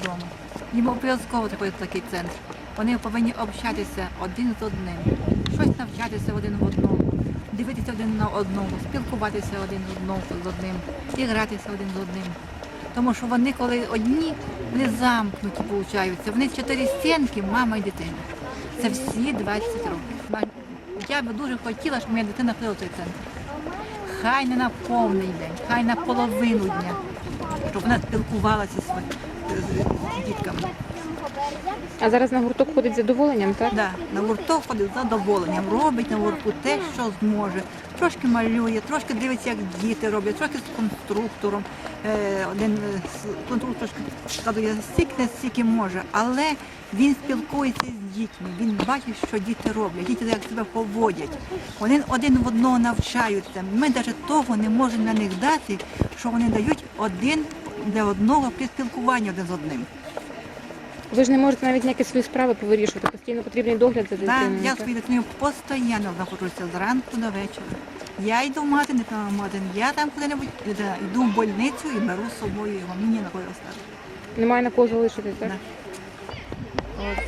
вдома. Їм обов'язково в такий центр. Вони повинні общатися один з одним, щось навчатися один в одному, дивитися один на одного, спілкуватися один з одним, і гратися один з одним. Тому що вони, коли одні, вони замкнуті получаються. Вони чотири стінки, мама і дитина. Це всі 20 років. Я би дуже хотіла, щоб моя дитина ходила в цей центр. Хай не на повний день, хай на половину дня, щоб вона спілкувалася з дітками. А зараз на гурток ходить з задоволенням, так? Да, на гурток ходить з задоволенням, робить на гуртку те, що зможе. Трошки малює, трошки дивиться, як діти роблять, трошки з конструктором. Е, один е, конструктор складує стільки, стільки може, але він спілкується з дітьми, він бачить, що діти роблять, діти як себе поводять. Вони один в одного навчаються. Ми навіть того не можемо на них дати, що вони дають один для одного при спілкуванні один з одним. Ви ж не можете навіть ніякі свої справи повирішувати. Постійно потрібний догляд за Так, я так? дитиною постійно знаходжуся зранку до вечора. Я йду в магазин, не в магазин, я там куди-небудь йду в больницю і беру з собою його. Мені на кого оставити. Немає на кого залишити, так? Да. От,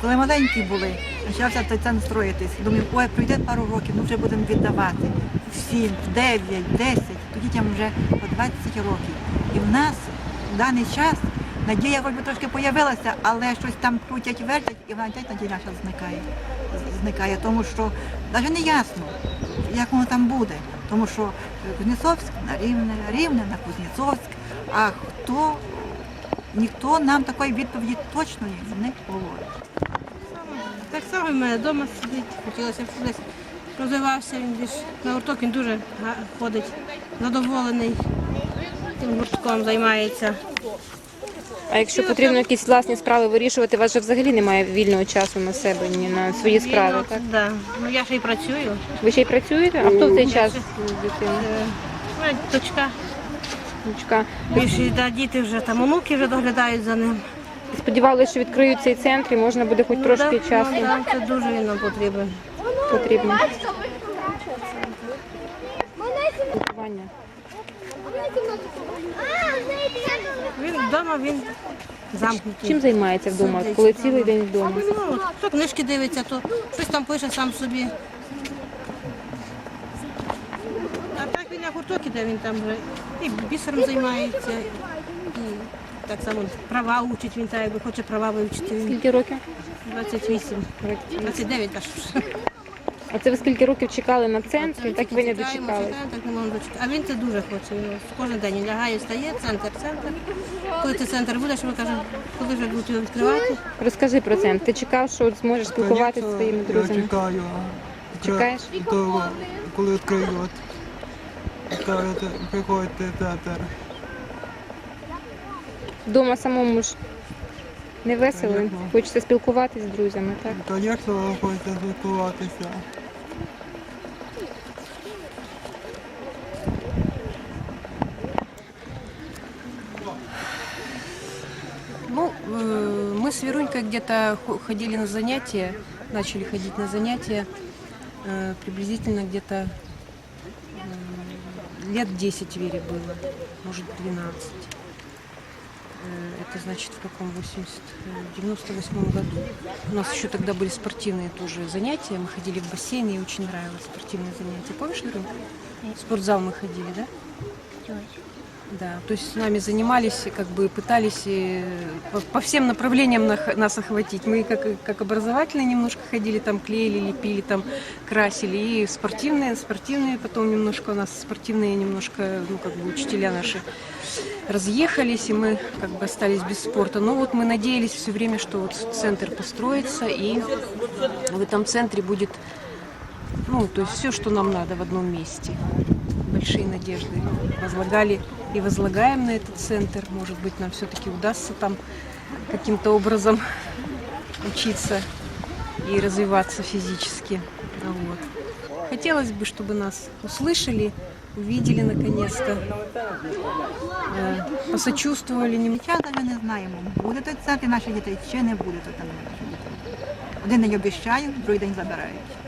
коли маленькі були, почався той центр строїтись. Думаю, ой, пройде пару років, ну вже будемо віддавати. В 7, в 9, 10, дітям вже по 20 років. І в нас в даний час надія хоч би трошки появилася, але щось там крутять, вертять, і вона опять надія наша зникає. Зникає, тому що навіть не ясно, як воно там буде. Тому що Кузнєцовськ на Рівне, Рівне на Кузнєцовськ, а хто ніхто нам такої відповіді точної не говорить. Так само в мене вдома сидить, хотілося б десь розвивався він більш на гурток, він дуже ходить, задоволений, тим гуртком займається. А якщо потрібно якісь власні справи вирішувати, у вас же взагалі немає вільного часу на себе, ні на свої справи, так? Да. Ну я ще й працюю. Ви ще й працюєте? А хто в цей Я час ще- з дитиною? Е, Дочка, Дочка. більше да, діти вже там онуки вже доглядають за ним. Сподівалися, що відкриють цей центр і можна буде хоч трошки да, часу ну, да, це дуже він нам потрібен. Потрібно. Він вдома він замкнутий. Чим займається вдома, коли цілий день вдома? Ну, то книжки дивиться, то щось там пише сам собі. А так він на гурток іде, він там вже і бісером займається, і так само права учить, він так якби хоче права вивчити. Він Скільки років? 28, 29 аж. А це ви скільки років чекали на центр, і так ви не Чекаємо, так не можемо дочекати. А він це дуже хоче. Він Кожен день лягає, встає, центр, центр. Коли ти центр будеш, ми кажемо, коли вже будуть його відкривати. Розкажи про центр. Ти чекав, що от зможеш спілкуватися зі своїми Я друзями? чекаю. Чекаєш? До, коли відкриють. Кажуть, приходьте в театр. Вдома самому ж не весело. Конечно. Хочеться спілкуватися з друзями, так? Звісно, хочеться спілкуватися. Мы с Верунькой где-то хо- ходили на занятия, начали ходить на занятия э, приблизительно где-то м, лет 10 Вере было, может 12. Э, Это значит в каком 80, э, 98 году. У нас еще тогда были спортивные тоже занятия. Мы ходили в бассейн, и очень нравилось спортивные занятия. Помнишь, Верунька? В спортзал мы ходили, да? Да, то есть с нами занимались, и как бы пытались э, по, по всем направлениям нах- нас охватить. Мы как, как образовательные немножко ходили, там клеили, лепили, там красили, и спортивные, спортивные, потом немножко у нас спортивные немножко, ну как бы учителя наши разъехались, и мы как бы остались без спорта. Но вот мы надеялись все время, что вот центр построится, и в этом центре будет, ну, то есть все, что нам надо в одном месте большие надежды возлагали и возлагаем на этот центр. Может быть, нам все-таки удастся там каким-то образом учиться и развиваться физически. Вот. Хотелось бы, чтобы нас услышали, увидели наконец-то, э, посочувствовали немного. Зараз ми не знаємо, буде той центр наших дітей чи не буде той центр наших дітей. Один день обіщають, другий день забирають.